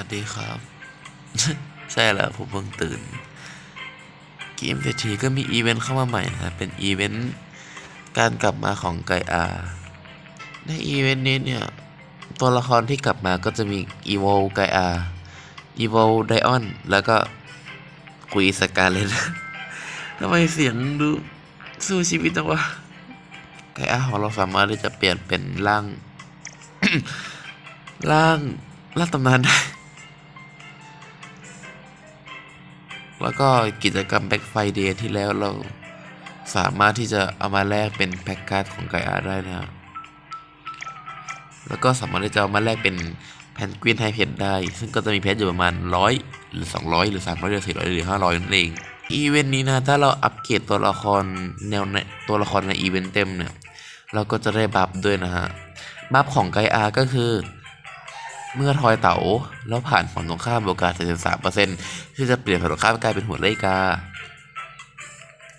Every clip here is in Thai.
วัสดีครับ ใช่แล้วผมเพิ่งตื่นเกมเศรษฐีก็มีอีเวนต์เข้ามาใหม่นะเป็นอีเวนต์การกลับมาของไกอาในอีเวนต์นี้เนี่ย ตัวละครที่กลับมาก็จะมีอีโวไกอาอีโวไดออน แล้วก็คุยสกาเลตทำไมเสียงดูสู้ชีวิตจังวะไกอาของเราสามารถที่จะเปลี่ยนเป็นร่าง ร่างร่างตำนานได้ แล้วก็กิจกรรมแบ็กไฟเดย์ที่แล้วเราสามารถที่จะเอามาแลกเป็นแพ็กการ์ดของไกอาได้นะครับแล้วก็สามารถที่จะเอามาแลกเป็นแพนกวินไฮเพชรได้ ซึ่งก็จะมีเพชรอยู่ประมาณร้อยหรือ 200 หรือ 300 หรือ 400 หรือ 500นั่นเอง อีเวนต์นี้นะ ถ้าเราอัปเกรดตัวละครแนวในตัวละครในอีเวนต์เต็มเนี่ย เราก็จะได้บัฟด้วยนะฮะ บัฟของไกอาก็คือ เมื่อทอยเต๋าแล้วผ่านฝั่งตรงข้ามโอกาส73%ที่จะเปลี่ยนฝั่งตรงข้ามกลายเป็นหัวไลกา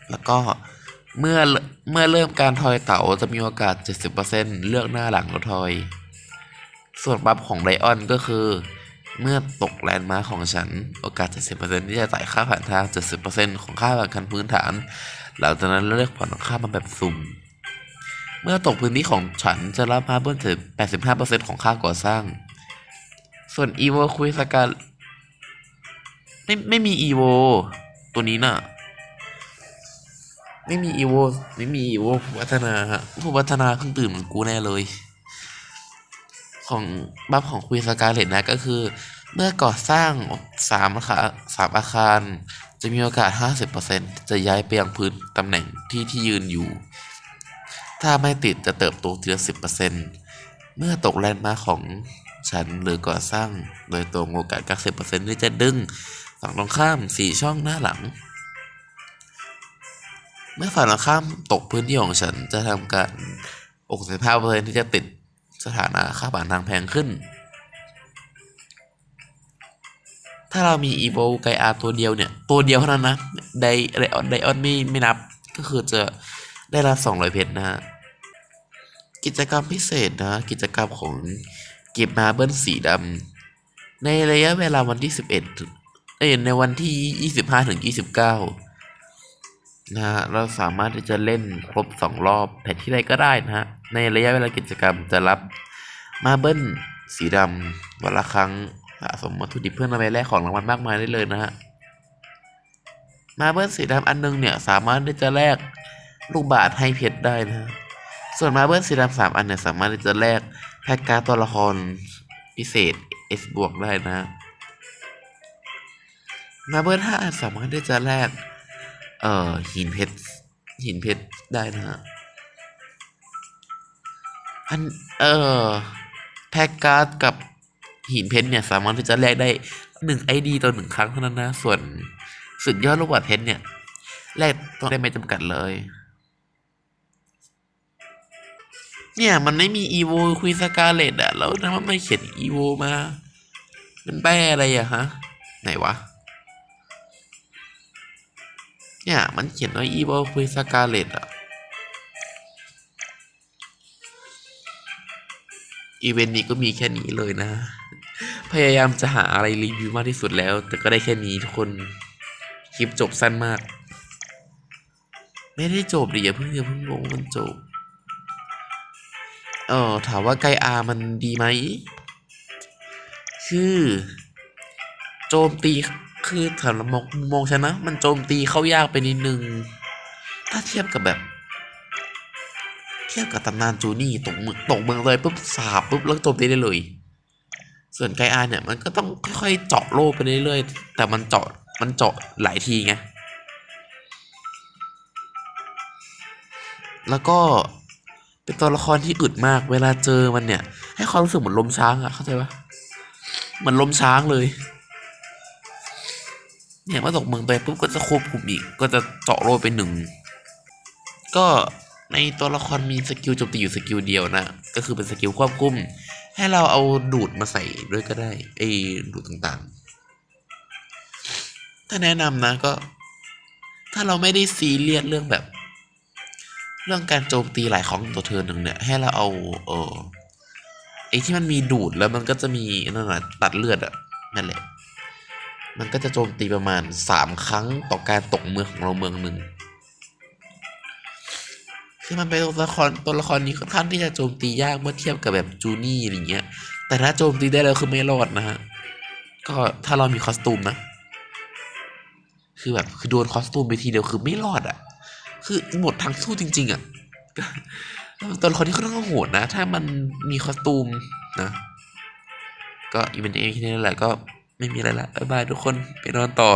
แล้วก็เมื่อเมื่อเริ่มการทอยเต๋าจะมีโอกาส 70%เลือกหน้าหลังแล้วทอย ส่วนบัฟของไดออนก็คือ เมื่อตกแลนด์มาร์ของฉันโอกาส 70%ที่จะจ่ายค่าผ่านทาง 70%ของค่าผ่านคันพื้นฐาน หลังจากนั้นเลือกผ่อนของค่ามาแบบสุ่ม เมื่อตกพื้นที่ของฉันจะรับมาเบิ้ลถึง85%ของค่าก่อสร้าง ส่วนอีโวคุยสกาไม่ไม่มีอีโวตัวนี้น่ะ ไม่มีอีโวไม่มีอีโวผู้พัฒนาฮะผู้พัฒนาเพิ่งตื่นเหมือนกูแน่เลย ของบัฟของคุยสกาเลตนะก็คือ เมื่อก่อสร้างสามอาคารสามอาคาร จะมีโอกาส 50%จะย้ายไปยังพื้นตำแหน่งที่ที่ยืนอยู่ ถ้าไม่ติดจะเติบโตทีละ10%เมื่อตกแลนด์มาของ ฉันหรือก่อสร้าง โดยตรงโอกาส90%ที่จะดึงฝั่งตรงข้าม4ช่องหน้าหลัง เมื่อฝั่งตรงข้ามตกพื้นที่ของฉันจะทำการ65%ที่จะติดสถานะค่าผ่านทางแพงขึ้น ถ้าเรามีอีโวไกอาตัวเดียวเนี่ย ตัวเดียวเท่านั้นนะไดไดออนไดออนไม่ไม่นับก็คือจะได้รับ200เพชรนะฮะกิจกรรมพิเศษนะ กิจกรรมของ ก็บมาเบิ้ลสีดำในระยะเวลาวันที่ 11เอ้ยในวันที่ 25ถึง29 นะฮะเราสามารถที่จะเล่นครบ 2 รอบแพทที่ใดก็ได้นะฮะ ในระยะเวลากิจกรรมจะรับมาเบิ้ลสีดำวันละครั้งสะสมวัตถุดิบเพื่อนำไปแลกของรางวัลมากมายได้เลยนะฮะ มาเบิ้ลสีดำอันนึงเนี่ยสามารถที่จะแลกลูกบาศก์ให้เพชรได้นะฮะ ส่วนมาเบิ้ลสีดำสามอันเนี่ยสามารถที่จะแลก แพ็กการ์ดตัวละครพิเศษ S บวกได้นะมาเบิ้ลห้าสามารถที่จะแลกเอ่อหินเพชรหินเพชรได้นะฮะอันเอ่อแพ็กการ์ดกับหินเพชรเนี่ยสามารถที่จะแลกได้หนึ่งไอดีต่อหนึ่งครั้งเท่านั้นนะ ส่วนสุดยอดลูกบาศก์เพชรเนี่ยแลกต้องได้ไม่จำกัดเลย เนี่ย มันไม่มีอีโวคุยสกาเลตอะแล้วทำไมไม่เขียนอีโวมา มันแปลอะไรอะฮะ ไหนวะ เนี่ยมันเขียนว่าอีโวคุยสกาเลตอะอีเวนต์นี้ก็มีแค่นี้เลยนะ พยายามจะหาอะไรรีวิวมากที่สุดแล้ว แต่ก็ได้แค่นี้ทุกคน คลิปจบสั้นมาก ไม่ได้จบดิอย่าเพิ่งอย่าเพิ่งลงมันจบ เออถามว่าไกอามันดีไหม คือ โจมตีคือสำหรับมองมองฉันนะ มันโจมตีเข้ายากไปนิดนึง ถ้าเทียบกับแบบ เทียบกับตำนานจูนี่ตกเมืองตกเมืองเลยปุ๊บสาบปุ๊บแล้วโจมตีได้เลย ส่วนไกอาเนี่ยมันก็ต้องค่อยๆเจาะโลกไปเรื่อยๆ แต่มันเจาะมันเจาะหลายทีไง แล้วก็ เป็นตัวละครที่อึดมาก เวลาเจอมันเนี่ย ให้ความรู้สึกเหมือนลมช้างอะเข้าใจปะเหมือนลมช้างเลย เนี่ยเมื่อตกเมืองไปปุ๊บก็จะควบคุมอีก ก็จะเจาะโลไปหนึ่ง ก็ในตัวละครมีสกิลโจมตีอยู่สกิลเดียวนะ ก็คือเป็นสกิลควบคุม ให้เราเอาดูดมาใส่ด้วยก็ได้ไอ้ดูดต่างๆ ถ้าแนะนำนะก็ ถ้าเราไม่ได้ซีเรียสเรื่องแบบ เรื่องการโจมตีหลายของตัวเธอหนึ่งเนี่ย ให้เราเอา เออไอที่มันมีดูดแล้วมันก็จะมีนั่นแหะตัดเลือดอะนั่นแหละ มันก็จะโจมตีประมาณสามครั้งต่อการตกเมืองของเราเมืองหนึ่งคือมันเป็นตัวละครตัวละครนี้ค่อนข้างที่จะโจมตียากเมื่อเทียบกับแบบจูนี่อะไรเงี้ย แต่ถ้าโจมตีได้แล้วคือไม่รอดนะฮะ ก็ถ้าเรามีคอสตูมนะ คือแบบคือโดนคอสตูมไปทีเดียวคือไม่รอดอะ่ะ คือหมดทางสู้จริง ๆอะ่ะตัวละครที่ค่อนข้างโหดนะ ถ้ามันมีคอสตูมนะ ก็อีเวนต์เองแค่นี้แหละก็ไม่มีอะไรละบายบายทุกคนไปนอนต่อ